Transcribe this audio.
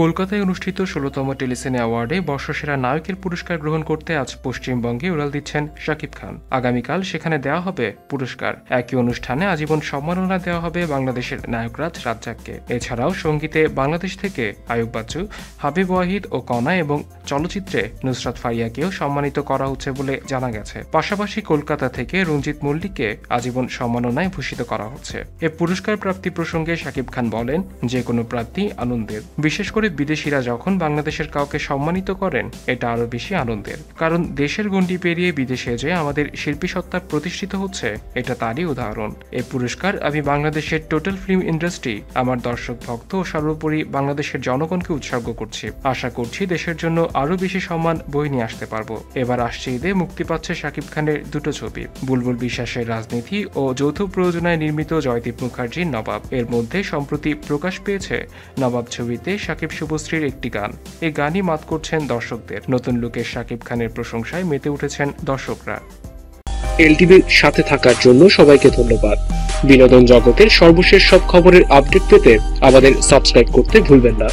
কলকাতায় অনুষ্ঠিত ষোলতম টেলিসিনে অ্যাওয়ার্ডে বর্ষসেরা নায়কের পুরস্কার গ্রহণ করতে আজ পশ্চিমবঙ্গে উড়াল দিচ্ছেন শাকিব খান। আগামীকাল সেখানে দেওয়া হবে পুরস্কার। একই অনুষ্ঠানে আজীবন সম্মাননা দেওয়া হবে বাংলাদেশের নায়করাজ রাজ্জাককে। এছাড়াও সঙ্গীতে বাংলাদেশ থেকে আয়ুব বাচ্চু, হাবিব ওয়াহিদ ও কনা এবং চলচ্চিত্রে নুসরাত ফারিয়াকেও সম্মানিত করা হচ্ছে বলে জানা গেছে। পাশাপাশি কলকাতা থেকে রঞ্জিত মল্লিককে আজীবন সম্মাননায় ভূষিত করা হচ্ছে। এ পুরস্কার প্রাপ্তি প্রসঙ্গে শাকিব খান বলেন, যে কোনো প্রাপ্তি আনন্দের। বিশেষ করে বিদেশিরা যখন বাংলাদেশের কাউকে সম্মানিত করেন, এটা আরও বেশি আনন্দের। কারণ দেশের গণ্ডি পেরিয়ে বিদেশে যে আমাদের শিল্পী সত্তা প্রতিষ্ঠিত হচ্ছে, এটা তারই উদাহরণ। এই পুরস্কার আমি বাংলাদেশের টোটাল ফিল্ম ইন্ডাস্ট্রি, আমার দর্শক ভক্ত ও সর্বোপরি বাংলাদেশের জনগণকে উৎসর্গ করছি। আশা করছি দেশের জন্য আরও বেশি সম্মান বই নিয়ে আসতে পারব। এবার আসছে ঈদে মুক্তি পাচ্ছে শাকিব খানের দুটো ছবি, বুলবুল বিশ্বাসের রাজনীতি ও যৌথ প্রয়োজনায় নির্মিত জয়দীপ মুখার্জির নবাব। এর মধ্যে সম্প্রতি প্রকাশ পেয়েছে নবাব ছবিতে শাকিব শুভশ্রীর একটি গান। এই গানই মাত করছেন দর্শকদের। নতুন লুকের শাকিব খানের প্রশংসায় মেতে উঠেছেন দর্শকরা। এলটিভির সাথে থাকার জন্য সবাইকে ধন্যবাদ। বিনোদন জগতের সর্বশেষ সব খবরের আপডেট পেতে আমাদের সাবস্ক্রাইব করতে ভুলবেন না।